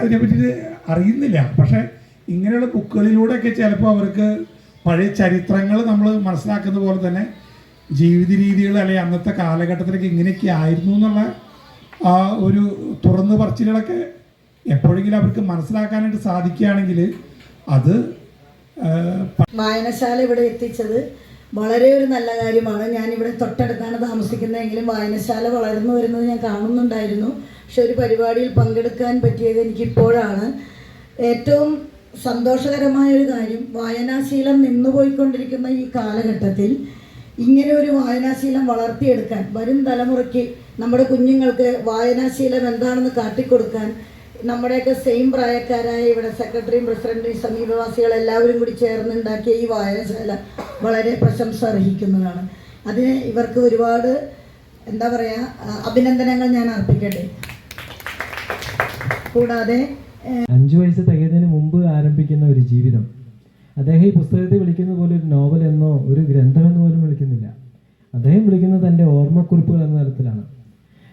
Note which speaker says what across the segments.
Speaker 1: അതിനെപ്പറ്റി അറിയുന്നില്ല. പക്ഷേ ഇങ്ങനെയുള്ള ബുക്കുകളിലൂടെയൊക്കെ ചിലപ്പോൾ അവർക്ക് പഴയ ചരിത്രങ്ങൾ നമ്മൾ മനസ്സിലാക്കുന്ന പോലെ തന്നെ ജീവിത രീതികൾ അല്ലെങ്കിൽ അന്നത്തെ കാലഘട്ടത്തിലൊക്കെ ഇങ്ങനെയൊക്കെ ആയിരുന്നു എന്നുള്ള ആ ഒരു തുറന്നു പറച്ചിലുകളൊക്കെ എപ്പോഴെങ്കിലും അവർക്ക് മനസ്സിലാക്കാനായിട്ട് സാധിക്കുകയാണെങ്കിൽ അത്
Speaker 2: വായനശാല ഇവിടെ എത്തിച്ചത് വളരെ ഒരു നല്ല കാര്യമാണ്. ഞാനിവിടെ തൊട്ടടുത്താണ് താമസിക്കുന്നതെങ്കിലും വായനശാല വളർന്നു വരുന്നത് ഞാൻ കാണുന്നുണ്ടായിരുന്നു. പക്ഷെ ഒരു പരിപാടിയിൽ പങ്കെടുക്കാൻ പറ്റിയത് എനിക്കിപ്പോഴാണ്. ഏറ്റവും സന്തോഷകരമായ ഒരു കാര്യം വായനാശീലം നിന്നുപോയിക്കൊണ്ടിരിക്കുന്ന ഈ കാലഘട്ടത്തിൽ ഇങ്ങനെ ഒരു വായനാശീലം വളർത്തിയെടുക്കാൻ വരും തലമുറയ്ക്ക് നമ്മുടെ കുഞ്ഞുങ്ങൾക്ക് വായനാശീലം എന്താണെന്ന് കാട്ടിക്കൊടുക്കാൻ നമ്മുടെയൊക്കെ സെയിം പ്രായക്കാരായ ഇവിടെ സെക്രട്ടറിയും പ്രസിഡന്റും സമീപവാസികൾ എല്ലാവരും കൂടി ചേർന്നുണ്ടാക്കിയ ഈ വായനശാല വളരെ പ്രശംസ അർഹിക്കുന്നതാണ്. അതിന് ഇവർക്ക് ഒരുപാട് എന്താ പറയുക അഭിനന്ദനങ്ങൾ ഞാൻ അർപ്പിക്കട്ടെ. കൂടാതെ
Speaker 3: അഞ്ചു വയസ്സ് തികയുന്നതിന് മുമ്പ് ആരംഭിക്കുന്ന ഒരു ജീവിതം. അദ്ദേഹം ഈ പുസ്തകത്തെ വിളിക്കുന്ന പോലെ ഒരു നോവൽ എന്നോ ഒരു ഗ്രന്ഥമെന്ന് പോലും വിളിക്കുന്നില്ല. അദ്ദേഹം വിളിക്കുന്നത് തന്റെ ഓർമ്മക്കുറിപ്പുകൾ എന്ന തരത്തിലാണ്.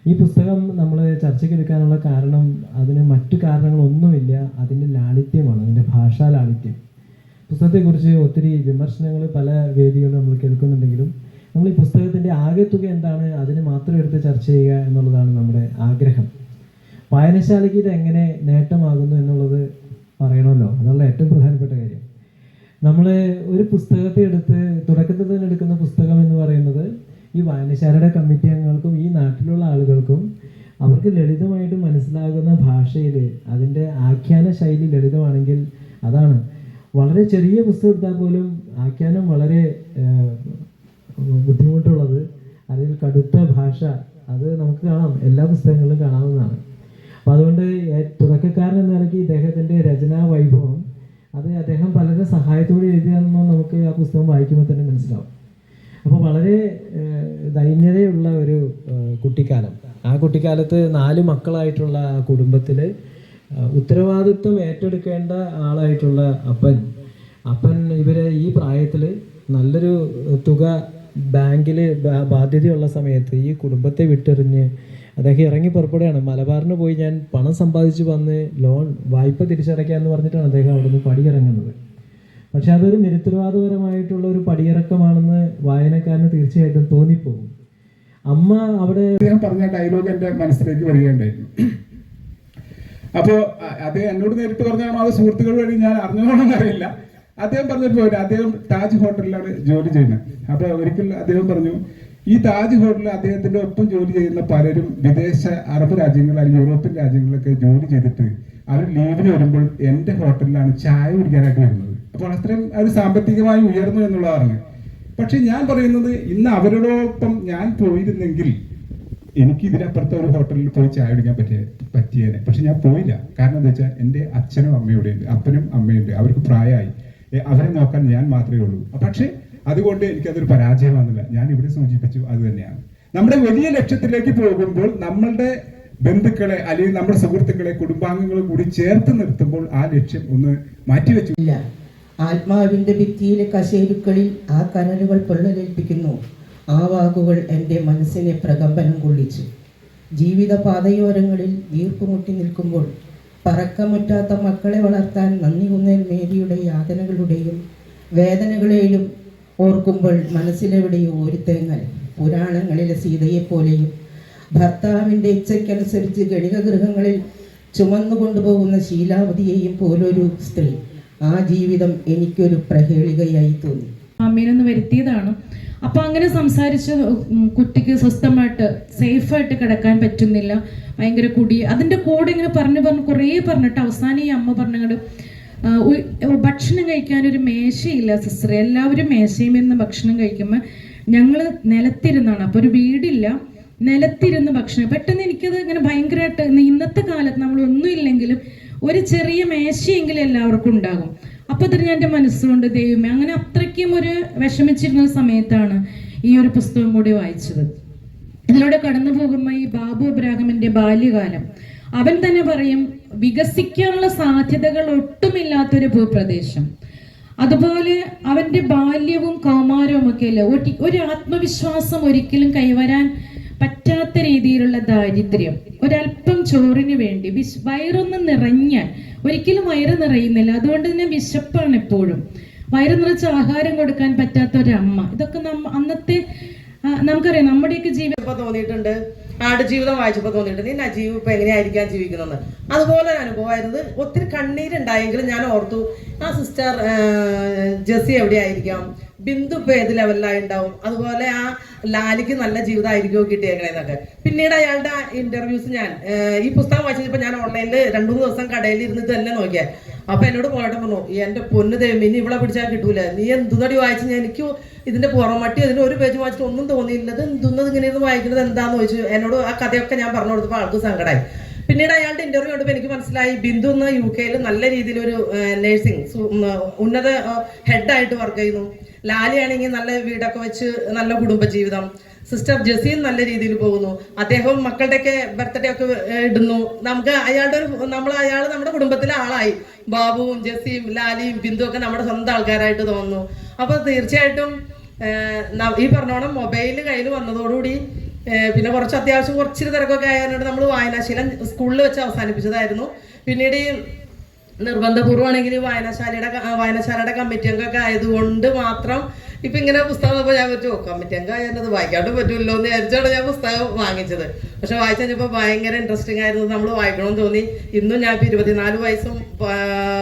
Speaker 3: ഈ പുസ്തകം നമ്മൾ ചർച്ചയ്ക്ക് എടുക്കാനുള്ള കാരണം അതിന് മറ്റു കാരണങ്ങളൊന്നുമില്ല. അതിന്റെ ലാളിത്യമാണ് അതിന്റെ ഭാഷാ ലാളിത്യം. പുസ്തകത്തെക്കുറിച്ച് ഒത്തിരി വിമർശനങ്ങൾ പല വേദികളും നമ്മൾ കേൾക്കുന്നുണ്ടെങ്കിലും നമ്മൾ ഈ പുസ്തകത്തിന്റെ ആകെത്തുക എന്താണ്? അതിന് മാത്രം എടുത്ത് ചർച്ച ചെയ്യുക എന്നുള്ളതാണ് നമ്മുടെ ആഗ്രഹം. വായനശാലയ്ക്ക് ഇത് എങ്ങനെ നേട്ടമാകുന്നു എന്നുള്ളത് പറയണമല്ലോ. അതുള്ള ഏറ്റവും പ്രധാനപ്പെട്ട കാര്യം. നമ്മൾ ഒരു പുസ്തകത്തെ എടുത്ത് തുടക്കത്തിൽ തന്നെ എടുക്കുന്ന പുസ്തകം എന്ന് പറയുന്നത് ഈ വായനശാലയുടെ കമ്മിറ്റി അംഗങ്ങൾക്കും ഈ നാട്ടിലുള്ള ആളുകൾക്കും അവർക്ക് ലളിതമായിട്ട് മനസ്സിലാകുന്ന ഭാഷയിൽ അതിന്റെ ആഖ്യാന ശൈലി ലളിതമാണെങ്കിൽ അതാണ്. വളരെ ചെറിയ പുസ്തകം എടുത്താൽ പോലും ആഖ്യാനം വളരെ ബുദ്ധിമുട്ടുള്ളത് അല്ലെങ്കിൽ കടുത്ത ഭാഷ അത് നമുക്ക് കാണാം. എല്ലാ പുസ്തകങ്ങളിലും കാണാവുന്നതാണ്. അപ്പോൾ അതുകൊണ്ട് തുടക്കക്കാരൻ എന്ന നിലയ്ക്ക് ഇദ്ദേഹത്തിന്റെ രചനാ വൈഭവം അത് അദ്ദേഹം പലരുടെ സഹായത്തോടെ എഴുതിയതെന്ന് നമുക്ക് ആ പുസ്തകം വായിക്കുമ്പോൾ തന്നെ മനസ്സിലാവും. അപ്പോൾ വളരെ ദൈന്യതയുള്ള ഒരു കുട്ടിക്കാലം. ആ കുട്ടിക്കാലത്ത് നാല് മക്കളായിട്ടുള്ള ആ കുടുംബത്തിൽ ഉത്തരവാദിത്വം ഏറ്റെടുക്കേണ്ട ആളായിട്ടുള്ള അപ്പൻ അപ്പൻ ഇവരെ ഈ പ്രായത്തിൽ നല്ലൊരു തുക ബാങ്കിൽ ബാധ്യതയുള്ള സമയത്ത് ഈ കുടുംബത്തെ വിട്ടെറിഞ്ഞ് അദ്ദേഹം ഇറങ്ങി പുറപ്പെടുകയാണ്. മലബാറിന് പോയി ഞാൻ പണം സമ്പാദിച്ച് വന്ന് ലോൺ വായ്പ തിരിച്ചടയ്ക്കാമെന്ന് പറഞ്ഞിട്ടാണ് അദ്ദേഹം അവിടുന്ന് പടിയിറങ്ങുന്നത്. പക്ഷെ അതൊരു നിരുത്തരവാദപരമായിട്ടുള്ള ഒരു പടിയിറക്കമാണെന്ന് വായനക്കാരന് തീർച്ചയായിട്ടും തോന്നിപ്പോകും. അമ്മ അവിടെ
Speaker 4: അദ്ദേഹം പറഞ്ഞ ഡയലോഗ് എന്റെ മനസ്സിലേക്ക് വരികയുണ്ടായിരുന്നു അപ്പോൾ അദ്ദേഹം എന്നോട് നേരിട്ട് പറഞ്ഞാണോ അത് സുഹൃത്തുക്കൾ വഴി ഞാൻ അറിഞ്ഞോണെന്ന് അറിയില്ല അദ്ദേഹം പറഞ്ഞിട്ട് പോയിട്ട് അദ്ദേഹം താജ് ഹോട്ടലിലാണ് ജോലി ചെയ്യുന്നത്. അപ്പോൾ ഒരിക്കൽ അദ്ദേഹം പറഞ്ഞു ഈ താജ് ഹോട്ടലിൽ അദ്ദേഹത്തിന്റെ ഒപ്പം ജോലി ചെയ്യുന്ന പലരും വിദേശ അറബ് രാജ്യങ്ങൾ അല്ലെങ്കിൽ യൂറോപ്യൻ രാജ്യങ്ങളിലൊക്കെ ജോലി ചെയ്തിട്ട് അവർ ലീവിന് വരുമ്പോൾ എന്റെ ഹോട്ടലിലാണ് ചായ കുടിക്കാനായിട്ട് വരുന്നത്. അപ്പോൾ അത്രയും അവർ സാമ്പത്തികമായി ഉയർന്നു എന്നുള്ളതാണ്. പക്ഷെ ഞാൻ പറയുന്നത് ഇന്ന് അവരോടൊപ്പം ഞാൻ പോയിരുന്നെങ്കിൽ എനിക്ക് ഇതിനപ്പുറത്തെ ഒരു ഹോട്ടലിൽ പോയി ചായ കുടിക്കാൻ പറ്റിയ പറ്റിയേനെ. പക്ഷെ ഞാൻ പോയില്ല. കാരണം എന്താ വെച്ചാൽ എന്റെ അച്ഛനും അമ്മയും ഉണ്ട് അപ്പനും അമ്മയുണ്ട്. അവർക്ക് പ്രായമായി. അവരെ നോക്കാൻ ഞാൻ മാത്രമേ ഉള്ളൂ. പക്ഷേ അതുകൊണ്ട് എനിക്കതൊരു പരാജയമാകുന്നില്ല ഞാൻ ഇവിടെ സൂചിപ്പിച്ചു അത് തന്നെയാണ്. നമ്മുടെ വലിയ ലക്ഷ്യത്തിലേക്ക് പോകുമ്പോൾ നമ്മളുടെ ബന്ധുക്കളെ അല്ലെങ്കിൽ നമ്മുടെ സുഹൃത്തുക്കളെ കുടുംബാംഗങ്ങളെ കൂടി ചേർത്ത് നിർത്തുമ്പോൾ ആ ലക്ഷ്യം ഒന്ന് മാറ്റിവെച്ചു.
Speaker 5: ഇല്ല. ആത്മാവിന്റെ ഭിത്തിയിലെ കശേരുക്കളിൽ ആ കനലുകൾ പൊള്ളലേൽപ്പിക്കുന്നു. ആ വാക്കുകൾ എന്റെ മനസ്സിനെ പ്രകമ്പനം കൊള്ളിച്ചു. ജീവിത പാതയോരങ്ങളിൽ വീർപ്പുമുട്ടി നിൽക്കുമ്പോൾ പറക്കമുറ്റാത്ത മക്കളെ വളർത്താൻ നന്ദി കുന്നേൽ മേരിയുടെ യാതനകളുടെയും വേദനകളെയും ഓർക്കുമ്പോൾ മനസ്സിലെവിടെയോ ഒരു തേങ്ങൽ പുരാണങ്ങളിലെ സീതയെപ്പോലെയും ഭർത്താവിന്റെ ഇച്ഛയ്ക്കനുസരിച്ച് ഗണികഗൃഹങ്ങളിൽ ചുമന്നു കൊണ്ടുപോകുന്ന ശീലാവതിയെയും പോലൊരു സ്ത്രീ ആ ജീവിതം എനിക്കൊരു പ്രഹേളികയായി തോന്നി.
Speaker 6: അമ്മീനൊന്ന് വരുത്തിയതാണ്. അപ്പൊ അങ്ങനെ സംസാരിച്ച് കുട്ടിക്ക് സ്വസ്ഥമായിട്ട് സേഫായിട്ട് കിടക്കാൻ പറ്റുന്നില്ല. ഭയങ്കര കുടി. അതിന്റെ കൂടെ ഇങ്ങനെ പറഞ്ഞു പറഞ്ഞു കുറേ പറഞ്ഞിട്ട് അവസാനം ഈ അമ്മ പറഞ്ഞങ്ങോട്ട് ഭക്ഷണം കഴിക്കാൻ ഒരു മേശയില്ല സിസ്റ്റർ എല്ലാവരും മേശയും ഇരുന്ന് ഭക്ഷണം കഴിക്കുമ്പോൾ ഞങ്ങൾ നിലത്തിരുന്നാണ്. അപ്പോൾ ഒരു വീടില്ല. നിലത്തിരുന്ന് ഭക്ഷണം. പെട്ടെന്ന് എനിക്കത് ഇങ്ങനെ ഭയങ്കരമായിട്ട് ഇന്നത്തെ കാലത്ത് നമ്മൾ ഒന്നും ഇല്ലെങ്കിലും ഒരു ചെറിയ മേശയെങ്കിലും എല്ലാവർക്കും ഉണ്ടാകും. അപ്പൊ തന്നെ എന്റെ മനസ്സുകൊണ്ട് ദൈവമേ അങ്ങനെ അത്രയ്ക്കും ഒരു വിഷമിച്ചിരുന്ന സമയത്താണ് ഈ ഒരു പുസ്തകം കൂടി വായിച്ചത്. ഇതിലൂടെ കടന്നു പോകുമ്പോൾ ഈ ബാബു അബ്രാഹമിന്റെ ബാല്യകാലം. അവൻ തന്നെ പറയും വികസിക്കാനുള്ള സാധ്യതകൾ ഒട്ടുമില്ലാത്തൊരു ഭൂപ്രദേശം. അതുപോലെ അവന്റെ ബാല്യവും കൗമാരവും ഒക്കെ അല്ലേ ഒരു ആത്മവിശ്വാസം ഒരിക്കലും കൈവരാൻ പറ്റാത്ത രീതിയിലുള്ള ദാരിദ്ര്യം. ഒരല്പം ചോറിന് വേണ്ടി. വിശ് വയറൊന്ന് നിറഞ്ഞാൽ ഒരിക്കലും വയറ് നിറയുന്നില്ല. അതുകൊണ്ട് തന്നെ വിശപ്പാണ് എപ്പോഴും. വയറ് നിറച്ച് ആഹാരം കൊടുക്കാൻ പറ്റാത്ത ഒരമ്മ. ഇതൊക്കെ നമ്മ അന്നത്തെ നമുക്കറിയാം. നമ്മുടെയൊക്കെ ജീവിതം
Speaker 7: തോന്നിയിട്ടുണ്ട്. ആടുജീവിതം വായിച്ചപ്പോൾ തോന്നിയിട്ടുണ്ട്. ഈ നജീവ് ഇപ്പൊ എങ്ങനെയായിരിക്കാൻ ജീവിക്കുന്നത്? അതുപോലെ ഒരു അനുഭവമായിരുന്നു ഒത്തിരി കണ്ണീരുണ്ടായെങ്കിലും ഞാൻ ഓർത്തു ആ സിസ്റ്റർ ജെസ്സി എവിടെയായിരിക്കാം? ബിന്ദു ഇപ്പൊ ഏത് ലെവലിലായി ഉണ്ടാവും? അതുപോലെ ആ ലാലിക്ക് നല്ല ജീവിതമായിരിക്കുമോ കിട്ടിയേക്കണേന്നൊക്കെ പിന്നീട് അയാളുടെ ഇന്റർവ്യൂസ് ഞാൻ ഈ പുസ്തകം വായിച്ചപ്പോ ഞാൻ ഓൺലൈനിൽ രണ്ടു മൂന്ന് ദിവസം കടയിൽ ഇരുന്ന് തന്നെ നോക്കിയാൽ അപ്പൊ എന്നോട് പോയിട്ട് പറഞ്ഞു എന്റെ പൊന്ന് ദൈവം ഇനി ഇവിടെ പിടിച്ചാൽ കിട്ടൂല. നീ എന്തുന്നടി വായിച്ചു ഞാൻ എനിക്ക് ഇതിന്റെ പുറമട്ടി അതിന് ഒരു പേജ് വായിച്ചിട്ട് ഒന്നും തോന്നിയില്ല. ഇത് എന്തുന്നത് ഇങ്ങനെ വായിക്കുന്നത് എന്താന്ന് ചോദിച്ചു. എന്നോട് ആ കഥയൊക്കെ ഞാൻ പറഞ്ഞു കൊടുത്തപ്പോൾ ആൾക്ക് സങ്കടമായി പിന്നീട് അയാളുടെ ഇന്റർവ്യൂ കണ്ടപ്പോൾ എനിക്ക് മനസ്സിലായി ബിന്ദു എന്ന യു കെയിൽ നല്ല രീതിയിൽ ഒരു നേഴ്സിംഗ് ഉന്നത ഹെഡായിട്ട് വർക്ക് ചെയ്യുന്നു. ലാലിയാണെങ്കിൽ നല്ല വീടൊക്കെ വെച്ച് നല്ല കുടുംബജീവിതം. സിസ്റ്റർ ജസീൻ നല്ല രീതിയിൽ പോകുന്നു. അദ്ദേഹവും മക്കളുടെയൊക്കെ ബർത്ത്ഡേ ഒക്കെ ഇടുന്നു. നമുക്ക് അയാളുടെ ഒരു നമ്മൾ അയാൾ നമ്മുടെ കുടുംബത്തിലെ ആളായി. ബാബുവും ജസീം ലാലിയും ബിന്ദു ഒക്കെ നമ്മുടെ സ്വന്തം ആൾക്കാരായിട്ട് തോന്നുന്നു. അപ്പൊ തീർച്ചയായിട്ടും ഈ പറഞ്ഞോണം മൊബൈൽ കയ്യിൽ വന്നതോടുകൂടി പിന്നെ കുറച്ച് അത്യാവശ്യം കുറച്ചിരി തിരക്കൊക്കെ ആയതുകൊണ്ട് നമ്മൾ വായനാശീലം സ്കൂളിൽ വെച്ച് അവസാനിപ്പിച്ചതായിരുന്നു. പിന്നീട് നിർബന്ധപൂർവമാണെങ്കിൽ വായനശാലയുടെ വായനശാലയുടെ കമ്മിറ്റി അംഗമൊക്കെ ആയതുകൊണ്ട് മാത്രം ഇപ്പൊ ഇങ്ങനെ പുസ്തകം വന്നപ്പോൾ ഞാൻ പറ്റുമോ കമ്മിറ്റി അംഗം ആയത് വായിക്കാണ്ട് പറ്റുമല്ലോ എന്ന് വിചാരിച്ചാണ് ഞാൻ പുസ്തകം വാങ്ങിച്ചത്. പക്ഷെ വായിച്ചു കഴിഞ്ഞപ്പോൾ ഭയങ്കര ഇൻട്രസ്റ്റിംഗ് ആയിരുന്നു നമ്മൾ വായിക്കണമെന്ന് തോന്നി. ഇന്നും ഞാൻ ഇപ്പൊ ഇരുപത്തിനാല് വയസ്സും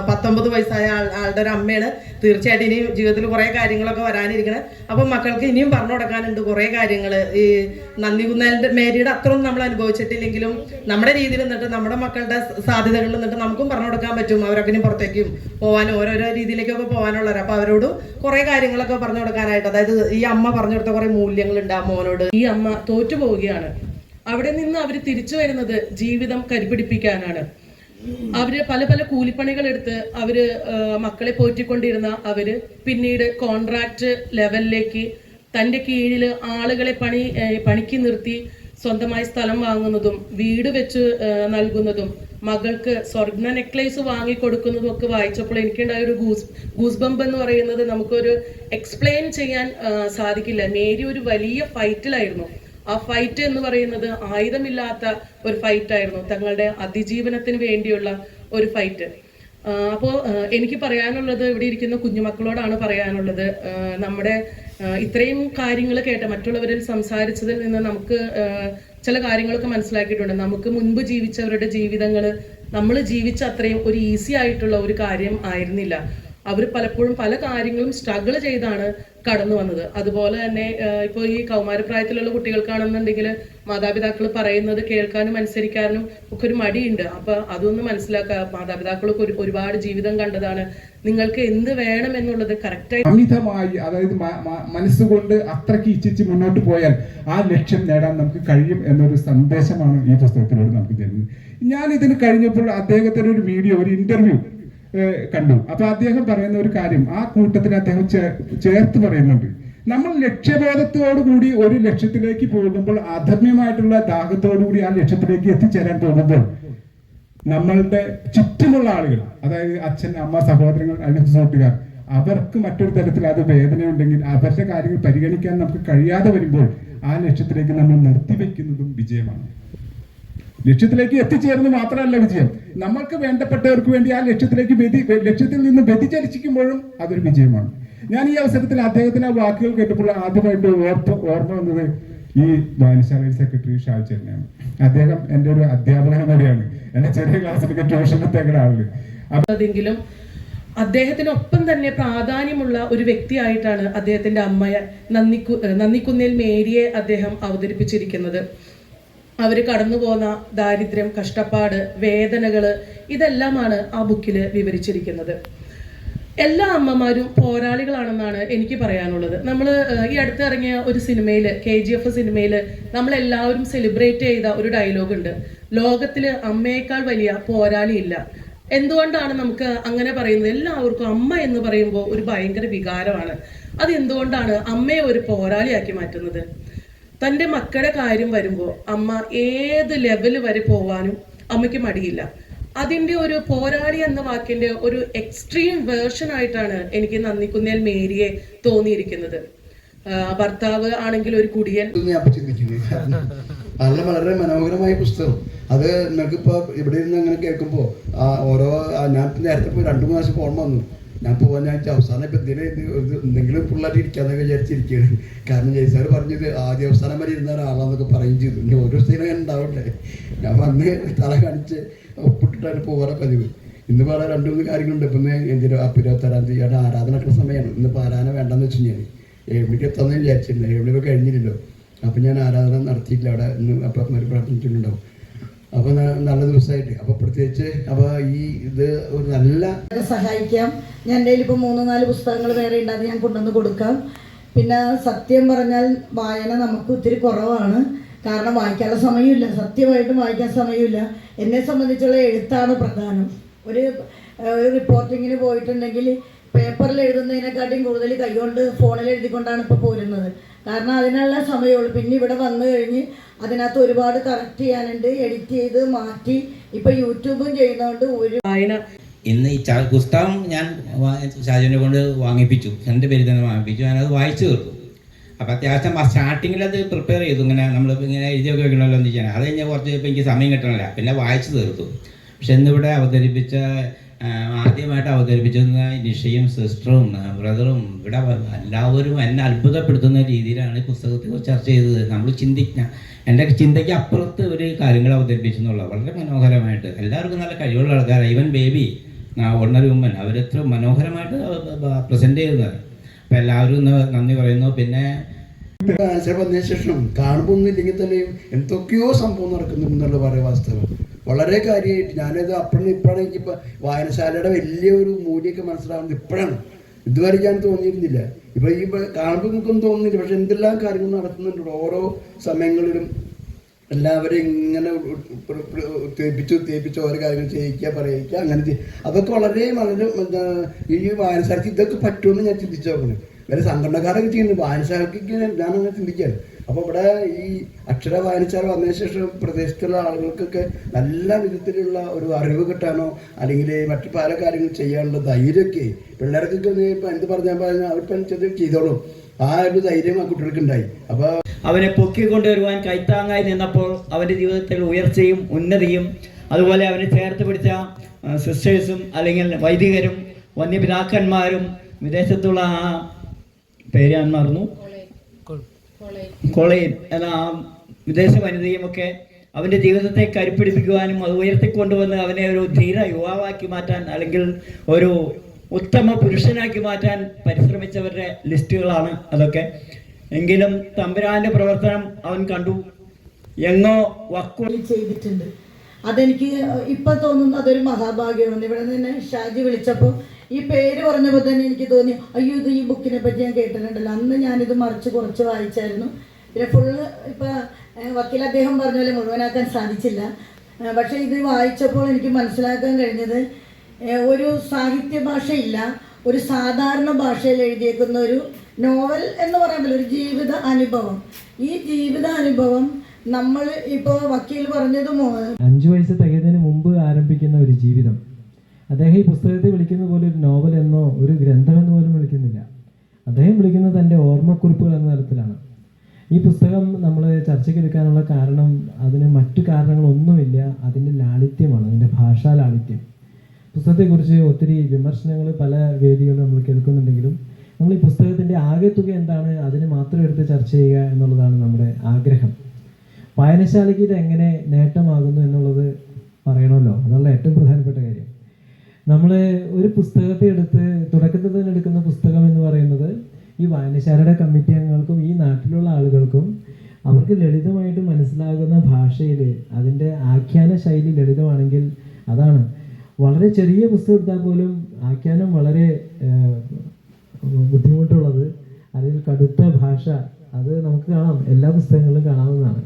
Speaker 7: പത്തൊമ്പത് വയസ്സായ ആളുടെ ഒരു അമ്മയാണ്. തീർച്ചയായിട്ടും ഇനി ജീവിതത്തിൽ കുറേ കാര്യങ്ങളൊക്കെ വരാനിരിക്കണം. അപ്പം മക്കൾക്ക് ഇനിയും പറഞ്ഞു കൊടുക്കാനുണ്ട് കുറേ കാര്യങ്ങൾ ഈ നന്ദി കുന്നാലിന്റെ മേരിയുടെ അത്രയൊന്നും നമ്മൾ അനുഭവിച്ചിട്ടില്ലെങ്കിലും നമ്മുടെ രീതിയിൽ നിന്നിട്ട് നമ്മുടെ മക്കളുടെ സാധ്യതകളിൽ നിന്നിട്ട് നമുക്കും പറഞ്ഞു കൊടുക്കാൻ പറ്റും. അവരൊക്കെ ഇനി പുറത്തേക്കും പോകാനും ഓരോരോ രീതിയിലേക്കൊക്കെ പോകാനുള്ളവർ അപ്പൊ അവരോട് കുറേ കാര്യങ്ങളൊക്കെ പറഞ്ഞു കൊടുക്കാനായിട്ട്. അതായത് ഈ അമ്മ പറഞ്ഞു കൊടുത്ത കുറേ മൂല്യങ്ങളുണ്ട് ആ മോനോട്. ഈ അമ്മ തോറ്റു പോവുകയാണ് അവിടെ നിന്ന് അവർ തിരിച്ചു വരുന്നത് ജീവിതം കരിപിടിപ്പിക്കാനാണ്. അവർ പല പല കൂലിപ്പണികൾ എടുത്ത് അവർ മക്കളെ പോറ്റിക്കൊണ്ടിരുന്ന അവർ പിന്നീട് കോൺട്രാക്ട് ലെവലിലേക്ക് തന്റെ കീഴിൽ ആളുകളെ പണി പണിക്ക് നിർത്തി സ്വന്തമായി സ്ഥലം വാങ്ങുന്നതും വീട് വെച്ച് നൽകുന്നതും മകൾക്ക് സ്വർണ നെക്ലേസ് വാങ്ങി കൊടുക്കുന്നതും ഒക്കെ വായിച്ചപ്പോൾ എനിക്കുണ്ടായ ഒരു ഗൂസ് ഗൂസ് ബംബ് എന്ന് പറയുന്നത് നമുക്കൊരു എക്സ്പ്ലെയിൻ ചെയ്യാൻ സാധിക്കില്ല. മേരി ഒരു വലിയ ഫൈറ്റിലായിരുന്നു ആ ഫൈറ്റ് എന്ന് പറയുന്നത് ആയുധമില്ലാത്ത ഒരു ഫൈറ്റ് ആയിരുന്നു. തങ്ങളുടെ അതിജീവനത്തിന് വേണ്ടിയുള്ള ഒരു ഫൈറ്റ് അപ്പോൾ എനിക്ക് പറയാനുള്ളത് ഇവിടെ ഇരിക്കുന്ന കുഞ്ഞുമക്കളോടാണ് പറയാനുള്ളത്. നമ്മുടെ ഇത്രയും കാര്യങ്ങൾ കേട്ട മറ്റുള്ളവരിൽ സംസാരിച്ചതിൽ നിന്ന് നമുക്ക് ചില കാര്യങ്ങളൊക്കെ മനസ്സിലാക്കിയിട്ടുണ്ട്. നമുക്ക് മുൻപ് ജീവിച്ചവരുടെ ജീവിതങ്ങൾ നമ്മൾ ജീവിച്ച അത്രയും ഒരു ഈസി ആയിട്ടുള്ള ഒരു കാര്യം ആയിരുന്നില്ല. അവർ പലപ്പോഴും പല കാര്യങ്ങളും സ്ട്രഗിൾ ചെയ്താണ് കടന്നു വന്നത്. അതുപോലെ തന്നെ ഇപ്പോൾ ഈ കൗമാരപ്രായത്തിലുള്ള കുട്ടികൾക്കാണെന്നുണ്ടെങ്കിൽ മാതാപിതാക്കൾ പറയുന്നത് കേൾക്കാനും അനുസരിക്കാനും ഒക്കെ ഒരു മടിയുണ്ട്. അപ്പൊ അതൊന്ന് മനസ്സിലാക്കുക. മാതാപിതാക്കൾക്ക് ഒരു ഒരുപാട് ജീവിതം കണ്ടതാണ്. നിങ്ങൾക്ക് എന്ത് വേണം എന്നുള്ളത് കറക്റ്റായി
Speaker 4: അമിതമായി അതായത് മനസ്സുകൊണ്ട് അത്രയ്ക്ക് ഇച്ഛിച്ച് മുന്നോട്ട് പോയാൽ ആ ലക്ഷ്യം നേടാൻ നമുക്ക് കഴിയും എന്നൊരു സന്ദേശമാണ് ഈ പുസ്തകത്തിലൂടെ നമുക്ക് തരുന്നത്. ഞാൻ ഇതിന് കഴിഞ്ഞപ്പോൾ അദ്ദേഹത്തിന്റെ ഒരു വീഡിയോ ഒരു ഇന്റർവ്യൂ കണ്ടു. അപ്പൊ അദ്ദേഹം പറയുന്ന ഒരു കാര്യം ആ കൂട്ടത്തിന് അദ്ദേഹം ചേർത്ത് പറയുന്നുണ്ട്. നമ്മൾ ലക്ഷ്യബോധത്തോടു കൂടി ഒരു ലക്ഷ്യത്തിലേക്ക് പോകുമ്പോൾ അധമ്യമായിട്ടുള്ള ദാഹത്തോടു കൂടി ആ ലക്ഷ്യത്തിലേക്ക് എത്തിച്ചേരാൻ പോകുമ്പോൾ നമ്മളുടെ ചുറ്റുമുള്ള ആളുകൾ അതായത് അച്ഛൻ അമ്മ സഹോദരങ്ങൾ അല്ലെങ്കിൽ സുഹൃത്തുക്കാർ അവർക്ക് മറ്റൊരു തരത്തിൽ അത് വേദനയുണ്ടെങ്കിൽ അവരുടെ കാര്യങ്ങൾ പരിഗണിക്കാൻ നമുക്ക് കഴിയാതെ വരുമ്പോൾ ആ ലക്ഷ്യത്തിലേക്ക് നമ്മൾ നിർത്തിവെക്കുന്നതും വിജയമാണ്. ലക്ഷ്യത്തിലേക്ക് എത്തിച്ചേരുന്നത് മാത്രമല്ല വിജയം. നമ്മൾക്ക് വേണ്ടപ്പെട്ടവർക്ക് വേണ്ടി ആ ലക്ഷ്യത്തിലേക്ക് വ്യതി ലക്ഷ്യത്തിൽ നിന്ന് വ്യതിചലിച്ചിരിക്കുമ്പോഴും അതൊരു വിജയമാണ്. ഞാൻ ഈ അവസരത്തിൽ അദ്ദേഹത്തിന് ആ വാക്കുകൾ കേട്ടപ്പോൾ ആദ്യമായിട്ട് ഓർത്ത് ഓർമ്മ വന്നത് ഈ വായനശാലയിൽ സെക്രട്ടറി ഷാജനെയാണ് അദ്ദേഹം എന്റെ ഒരു അധ്യാപകൻ കൂടിയാണ് എന്നെ ചെറിയ ക്ലാസ്സിലൊക്കെ ട്യൂഷൻ എടുത്തേക്കുന്ന ആൾ
Speaker 7: അതെങ്കിലും അദ്ദേഹത്തിനൊപ്പം തന്നെ പ്രാധാന്യമുള്ള ഒരു വ്യക്തിയായിട്ടാണ് അദ്ദേഹത്തിന്റെ അമ്മയെ നന്ദിക്കു നന്ദിക്കുന്നേൽ മേരിയെ അദ്ദേഹം അവതരിപ്പിച്ചിരിക്കുന്നത്. അവർ കടന്നു പോകുന്ന ദാരിദ്ര്യം കഷ്ടപ്പാട് വേദനകൾ ഇതെല്ലാമാണ് ആ ബുക്കിൽ വിവരിച്ചിരിക്കുന്നത്. എല്ലാ അമ്മമാരും പോരാളികളാണെന്നാണ് എനിക്ക് പറയാനുള്ളത്. നമ്മൾ ഈ അടുത്ത് ഇറങ്ങിയ ഒരു സിനിമയിൽ കെ ജി എഫ് സിനിമയിൽ നമ്മളെല്ലാവരും സെലിബ്രേറ്റ് ചെയ്ത ഒരു ഡയലോഗ് ഉണ്ട് ലോകത്തിൽ അമ്മയേക്കാൾ വലിയ പോരാളിയില്ല. എന്തുകൊണ്ടാണ് നമുക്ക് അങ്ങനെ പറയുന്നത്? എല്ലാവർക്കും അമ്മ എന്ന് പറയുമ്പോൾ ഒരു ഭയങ്കര വികാരമാണ്. അത് എന്തുകൊണ്ടാണ് അമ്മയെ ഒരു പോരാളിയാക്കി മാറ്റുന്നത്? തന്റെ മക്കളുടെ കാര്യം വരുമ്പോൾ അമ്മ ഏത് ലെവൽ വരെ പോവാനും അമ്മയ്ക്ക് മടിയില്ല. അതിന്റെ ഒരു പോരാളി എന്ന വാക്കിന്റെ ഒരു എക്സ്ട്രീം വേർഷൻ ആയിട്ടാണ് എനിക്ക് നന്ദിക്കുന്നേൽ മേരിയെ തോന്നിയിരിക്കുന്നത്. ഭർത്താവ് ആണെങ്കിൽ ഒരു കുടിയൻ.
Speaker 8: ചിന്തിക്കുന്നത് വളരെ മനോഹരമായ പുസ്തകം. അത് നിങ്ങൾക്കിപ്പോൾ ഇവിടെ ഇരുന്ന് അങ്ങനെ കേൾക്കുമ്പോൾ ഓരോ ഞാൻ നേരത്തെ പോയി രണ്ട് മൂന്ന് പ്രാവശ്യം ഓർമ്മ വന്നു. ഞാൻ വിചാരിച്ചു, അവസാനം ഇപ്പം എന്തെങ്കിലും എന്തെങ്കിലും ഫുള്ളായിട്ട് ഇരിക്കാന്നൊക്കെ വിചാരിച്ചിരിക്കുകയാണ്. കാരണം ജയ് സാർ പറഞ്ഞത് ആദ്യ അവസാനം വരെ ഇരുന്ന ഒരാളാന്നൊക്കെ പറയും ചെയ്തു. ഇനി ഓരോ സ്ഥിരം ഉണ്ടാവട്ടെ ഞാൻ വന്ന് തല കാണിച്ച് ഒപ്പിട്ടിട്ടാണ് പോകാറ് പതിവ്. ഇന്ന് പറയാൻ രണ്ട് മൂന്ന് കാര്യങ്ങളുണ്ട്. ഇപ്പം എന്തിനും അപ്പം ഇരുപത്താറാം തീയതി ആരാധന നടക്കുന്ന സമയമാണ്. ഇന്നിപ്പോൾ ആരാധന വേണ്ടെന്ന് വെച്ച് ഞാൻ എവിടേക്ക് എത്താമെന്ന് വിചാരിച്ചിരുന്നില്ല എവിടെ കഴിഞ്ഞില്ലല്ലോ. അപ്പം ഞാൻ ആരാധന നടത്തിയിട്ടില്ല. അവിടെ ഇന്ന് അപ്പം പ്രാർത്ഥിച്ചിട്ടുണ്ടാവും അപ്പോൾ നല്ല ദിവസമായിട്ട് അപ്പോൾ പ്രത്യേകിച്ച് അപ്പോൾ ഈ ഇത് ഒരു നല്ല
Speaker 2: സഹായിക്കാം. ഞാൻ എന്റെ ഇപ്പോൾ മൂന്ന് നാല് പുസ്തകങ്ങൾ വേറെ ഉണ്ട്. ഞാൻ കൊണ്ടുവന്ന് കൊടുക്കാം. പിന്നെ സത്യം പറഞ്ഞാൽ വായന നമുക്ക് ഒത്തിരി കുറവാണ്. കാരണം വായിക്കാനുള്ള സമയമില്ല. സത്യമായിട്ടും വായിക്കാൻ സമയമില്ല. എന്നെ സംബന്ധിച്ചുള്ള എഴുത്താണ് പ്രധാനം. ഒരു ഒരു റിപ്പോർട്ടിങ്ങിന് പോയിട്ടുണ്ടെങ്കിൽ പേപ്പറിൽ എഴുതുന്നതിനെക്കാട്ടിയും കൂടുതൽ കൈകൊണ്ട് ഫോണിൽ എഴുതിക്കൊണ്ടാണ് ഇപ്പോൾ പോരുന്നത്. കാരണം അതിനുള്ള സമയമുള്ളൂ പിന്നെ ഇവിടെ വന്നു കഴിഞ്ഞ് അതിനകത്ത് ഒരുപാട് കറക്റ്റ് ചെയ്യാനുണ്ട് എഡിറ്റ് ചെയ്ത് മാറ്റി. ഇപ്പോൾ യൂട്യൂബും ചെയ്യുന്നതുകൊണ്ട് ഒരു
Speaker 7: വായന
Speaker 9: ഇന്ന് ഈ പുസ്തകം ഞാൻ ഷാജുവിനെ കൊണ്ട് വാങ്ങിപ്പിച്ചു. എന്റെ പേരിൽ തന്നെ വാങ്ങിപ്പിച്ചു. ഞാനത് വായിച്ചു തീർത്തു. അപ്പോൾ അത്യാവശ്യം സ്റ്റാർട്ടിങ്ങിൽ അത് പ്രിപ്പയർ ചെയ്തു. ഇങ്ങനെ നമ്മൾ ഇങ്ങനെ എഴുതിയൊക്കെ വെക്കണമല്ലോ എന്ന് ചെയ്യാൻ അത് കഴിഞ്ഞാൽ കുറച്ച് ഇപ്പോൾ എനിക്ക് സമയം കിട്ടണമല്ല പിന്നെ വായിച്ചു തീർത്തു. പക്ഷെ ഇന്നിവിടെ അവതരിപ്പിച്ച ആദ്യമായിട്ട് അവതരിപ്പിച്ചിരുന്ന നിഷയും സിസ്റ്ററും ബ്രദറും ഇവിടെ എല്ലാവരും എന്നെ അത്ഭുതപ്പെടുത്തുന്ന രീതിയിലാണ് ഈ പുസ്തകത്തെക്കുറിച്ച് ചർച്ച ചെയ്തത്. നമ്മൾ ചിന്തിക്കുന്ന എന്റെ ചിന്തയ്ക്ക് അപ്പുറത്ത് ഒരു കാര്യങ്ങൾ അവതരിപ്പിച്ചു എന്നുള്ളത് വളരെ മനോഹരമായിട്ട് എല്ലാവർക്കും നല്ല കഴിവുള്ള ആൾക്കാരാണ് ഈവൻ ബേബി ഓർഡിനറി ഉമ്മൻ അവരെത്ര മനോഹരമായിട്ട് പ്രസന്റ് ചെയ്യുന്നത്. അപ്പോൾ എല്ലാവരും നന്ദി പറയുന്നു. പിന്നെ
Speaker 8: ശേഷം കാണുമ്പോൾ ഒന്നും ഇല്ലെങ്കിൽ തന്നെയും എന്തൊക്കെയോ സംഭവം നടക്കുന്നുണ്ടെന്നുള്ള പറയുക വാസ്തവം. വളരെ കാര്യമായിട്ട് ഞാനത് അപ്പോഴും ഇപ്പോഴാണ് എനിക്കിപ്പോൾ വായനശാലയുടെ വലിയ ഒരു മൂല്യമൊക്കെ മനസ്സിലാവുന്നത് ഇപ്പോഴാണ്. ഇതുവരെ ഞാൻ തോന്നിയിരുന്നില്ല. ഇപ്പൊ ഈ കാണുമ്പോൾ നിൽക്കൊന്നും തോന്നുന്നില്ല. പക്ഷെ എന്തെല്ലാം കാര്യങ്ങൾ നടക്കുന്നുണ്ട് ഓരോ സമയങ്ങളിലും എല്ലാവരും ഇങ്ങനെ തേപ്പിച്ചു തേപ്പിച്ചു ഓരോ കാര്യങ്ങൾ ചെയ്യിക്കുക പറയിക്കുക അങ്ങനെ അതൊക്കെ വളരെ വളരെ ഈ വായനശാലയ്ക്ക് ഇതൊക്കെ പറ്റുമെന്ന് ഞാൻ ചിന്തിച്ചു നോക്കണം വേറെ സംഘടനക്കാരൊക്കെ ചെയ്യുന്നു വായനശാലയ്ക്ക് ഞാൻ അങ്ങനെ ചിന്തിക്കുകയാണ്. അപ്പോൾ ഇവിടെ ഈ അക്ഷര വായനശാല വന്നതിന് ശേഷം പ്രദേശത്തുള്ള ആളുകൾക്കൊക്കെ നല്ല വിധത്തിലുള്ള ഒരു അറിവ് കിട്ടാനോ അല്ലെങ്കിൽ മറ്റു പല കാര്യങ്ങൾ ചെയ്യാനുള്ള ധൈര്യമൊക്കെ പിള്ളേർക്കൊക്കെ ഇപ്പം എന്ത് പറഞ്ഞാൽ പറഞ്ഞാൽ അവരിപ്പം ചെറിയ ചെയ്തോളും. ആ ഒരു ധൈര്യം ആ കുട്ടികൾക്ക് ഉണ്ടായി അപ്പോൾ
Speaker 10: അവനെ പൊക്കിക്കൊണ്ടുവരുവാൻ കൈത്താങ്ങായി നിന്നപ്പോൾ അവന്റെ ജീവിതത്തിൽ ഉയർച്ചയും ഉന്നതിയും അതുപോലെ അവനെ ചേർത്ത് പിടിച്ച സിസ്റ്റേഴ്സും അല്ലെങ്കിൽ വൈദികരും വന്യപിതാക്കന്മാരും വിദേശത്തുള്ള ആ പേര് ഞാൻ മറന്നു. കൊളയും എന്ന ആ വിദേശ വനിതയും ഒക്കെ അവന്റെ ജീവിതത്തെ കരുപ്പിടിപ്പിക്കുവാനും അത് ഉയർത്തിക്കൊണ്ടുവന്ന് അവനെ ഒരു ധീര യുവാവാക്കി മാറ്റാൻ അല്ലെങ്കിൽ ഒരു ഉത്തമ പുരുഷനാക്കി മാറ്റാൻ പരിശ്രമിച്ചവരുടെ ലിസ്റ്റുകളാണ് അതൊക്കെ. എങ്കിലും തമ്പുരാന്റെ പ്രവർത്തനം അവൻ കണ്ടു. എങ്ങോ വക്കു
Speaker 2: ചെയ്തിട്ടുണ്ട്. അതെനിക്ക് ഇപ്പൊ തോന്നുന്നു അതൊരു മഹാഭാഗ്യമാണ്. ഇവിടെ നിന്ന് ഷാജി വിളിച്ചപ്പോൾ ഈ പേര് പറഞ്ഞപ്പോൾ തന്നെ എനിക്ക് തോന്നി അയ്യോ ഇത് ഈ ബുക്കിനെ പറ്റി ഞാൻ കേട്ടിട്ടുണ്ടല്ലോ. അന്ന് ഞാനിത് മറിച്ച് കുറച്ച് വായിച്ചായിരുന്നു. പിന്നെ ഫുള്ള് ഇപ്പൊ വക്കീൽ അദ്ദേഹം പറഞ്ഞ പോലെ മുഴുവനാക്കാൻ സാധിച്ചില്ല. പക്ഷേ ഇത് വായിച്ചപ്പോൾ എനിക്ക് മനസ്സിലാക്കാൻ കഴിഞ്ഞത് ഒരു സാഹിത്യ ഭാഷയില്ല ഒരു സാധാരണ ഭാഷയിൽ എഴുതിയേക്കുന്ന ഒരു നോവൽ എന്ന് പറ്റില്ല ഒരു ജീവിത അനുഭവം. ഈ ജീവിത അനുഭവം നമ്മൾ ഇപ്പോൾ വക്കീൽ പറഞ്ഞത്
Speaker 3: അഞ്ചു വയസ്സ് തികയുന്നതിന് മുമ്പ് ആരംഭിക്കുന്ന ഒരു ജീവിതം. അദ്ദേഹം ഈ പുസ്തകത്തെ വിളിക്കുന്ന പോലെ ഒരു നോവൽ എന്നോ ഒരു ഗ്രന്ഥമെന്ന് പോലും വിളിക്കുന്നില്ല. അദ്ദേഹം വിളിക്കുന്നത് തന്റെ ഓർമ്മക്കുറിപ്പുകൾ എന്ന തരത്തിലാണ്. ഈ പുസ്തകം നമ്മൾ ചർച്ചയ്ക്ക് എടുക്കാനുള്ള കാരണം അതിന് മറ്റു കാരണങ്ങളൊന്നുമില്ല. അതിന്റെ ലാളിത്യമാണ് അതിന്റെ ഭാഷാ ലാളിത്യം. പുസ്തകത്തെക്കുറിച്ച് ഒത്തിരി വിമർശനങ്ങൾ പല വേദികളും നമ്മൾ കേൾക്കുന്നുണ്ടെങ്കിലും നമ്മൾ ഈ പുസ്തകത്തിന്റെ ആകെത്തുക എന്താണ് അതിന് മാത്രം എടുത്ത് ചർച്ച ചെയ്യുക എന്നുള്ളതാണ് നമ്മുടെ ആഗ്രഹം. വായനശാലയ്ക്ക് ഇത് എങ്ങനെ നേട്ടമാകുന്നു എന്നുള്ളത് പറയണമല്ലോ. അതുള്ള ഏറ്റവും പ്രധാനപ്പെട്ട കാര്യം. നമ്മൾ ഒരു പുസ്തകത്തെ എടുത്ത് തുടക്കത്തിൽ തന്നെ എടുക്കുന്ന പുസ്തകം എന്ന് പറയുന്നത് ഈ വായനശാലയുടെ കമ്മിറ്റി അംഗങ്ങൾക്കും ഈ നാട്ടിലുള്ള ആളുകൾക്കും അവർക്ക് ലളിതമായിട്ട് മനസ്സിലാകുന്ന ഭാഷയിൽ അതിന്റെ ആഖ്യാന ശൈലി ലളിതമാണെങ്കിൽ അതാണ്. വളരെ ചെറിയ പുസ്തകം എടുത്താൽ പോലും ആഖ്യാനം വളരെ ബുദ്ധിമുട്ടുള്ളത് അതിൽ കടുത്ത ഭാഷ അത് നമുക്ക് കാണാം. എല്ലാ പുസ്തകങ്ങളിലും കാണാവുന്നതാണ്.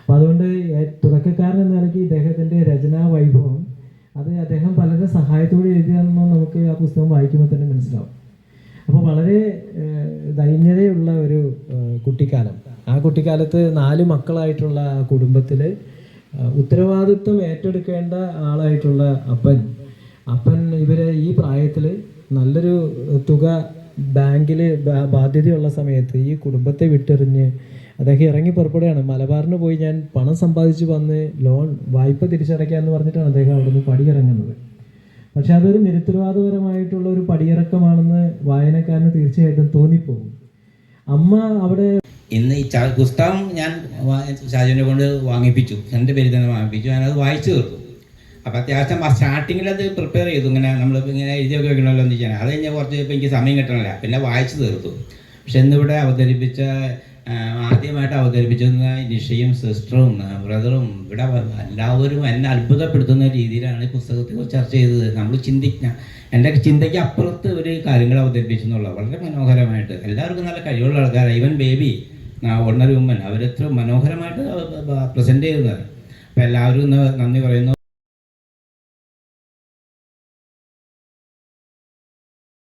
Speaker 3: അപ്പോൾ അതുകൊണ്ട് തുടക്കക്കാരൻ എന്ന നിലയ്ക്ക് ഇദ്ദേഹത്തിന്റെ രചനാ വൈഭവം അത് അദ്ദേഹം പലരുടെ സഹായത്തോടെ എഴുതിയതെന്ന് നമുക്ക് ആ പുസ്തകം വായിക്കുമ്പോൾ തന്നെ മനസ്സിലാവും. അപ്പോൾ വളരെ ദൈന്യതയുള്ള ഒരു കുട്ടിക്കാലം. ആ കുട്ടിക്കാലത്ത് നാല് മക്കളായിട്ടുള്ള ആ കുടുംബത്തിൽ ഉത്തരവാദിത്വം ഏറ്റെടുക്കേണ്ട ആളായിട്ടുള്ള അപ്പൻ. അപ്പൻ ഇവരെ ഈ പ്രായത്തിൽ നല്ലൊരു തുക ബാങ്കിൽ ബാധ്യതയുള്ള സമയത്ത് ഈ കുടുംബത്തെ വിട്ടെറിഞ്ഞ് അദ്ദേഹം ഇറങ്ങി പുറപ്പെടുകയാണ്. മലബാറിന് പോയി ഞാൻ പണം സമ്പാദിച്ച് വന്ന് ലോൺ വായ്പ തിരിച്ചടയ്ക്കാമെന്ന് പറഞ്ഞിട്ടാണ് അദ്ദേഹം അവിടുന്ന് പടിയിറങ്ങുന്നത്. പക്ഷെ അതൊരു നിരുത്തരവാദപരമായിട്ടുള്ള ഒരു പടിയിറക്കമാണെന്ന് വായനക്കാരന് തീർച്ചയായിട്ടും തോന്നിപ്പോകും. അമ്മ അവിടെ
Speaker 9: ഇന്ന് ഈ പുസ്തകം ഞാൻ ഷാജുവിനെ കൊണ്ട് വാങ്ങിപ്പിച്ചു. എന്റെ പേരിൽ തന്നെ വാങ്ങിപ്പിച്ചു. ഞാനത് വായിച്ചു തീർത്തു. അപ്പം അത്യാവശ്യം സ്റ്റാർട്ടിങ്ങിൽ അത് പ്രിപ്പയർ ചെയ്തു. ഇങ്ങനെ നമ്മൾ ഇങ്ങനെ എഴുതിയൊക്കെ വെക്കണമല്ലോ എന്ന് ചെയ്യാൻ അത് കഴിഞ്ഞ് കുറച്ച് ഇപ്പം എനിക്ക് സമയം കിട്ടണില്ല. പിന്നെ വായിച്ചു തീർത്തു. പക്ഷെ ഇന്നിവിടെ അവതരിപ്പിച്ച ആദ്യമായിട്ട് അവതരിപ്പിച്ചിരുന്ന നിഷയും സിസ്റ്ററും ബ്രദറും ഇവിടെ എല്ലാവരും എന്നെ അത്ഭുതപ്പെടുത്തുന്ന രീതിയിലാണ് ഈ പുസ്തകത്തെക്കുറിച്ച് ചർച്ച ചെയ്തത്. നമ്മൾ ചിന്തിക്കുന്ന എന്റെ ചിന്തയ്ക്ക് അപ്പുറത്ത് ഒരു കാര്യങ്ങൾ അവതരിപ്പിച്ചു എന്നുള്ളത് വളരെ മനോഹരമായിട്ട്. എല്ലാവർക്കും നല്ല കഴിവുള്ള ആൾക്കാരാണ്. ഈവൻ ബേബി ഓർഡിനറി വുമൻ അവരെത്ര മനോഹരമായിട്ട് പ്രസന്റ് ചെയ്യുന്നത് അപ്പോൾ എല്ലാവരും നന്ദി പറയുന്നു.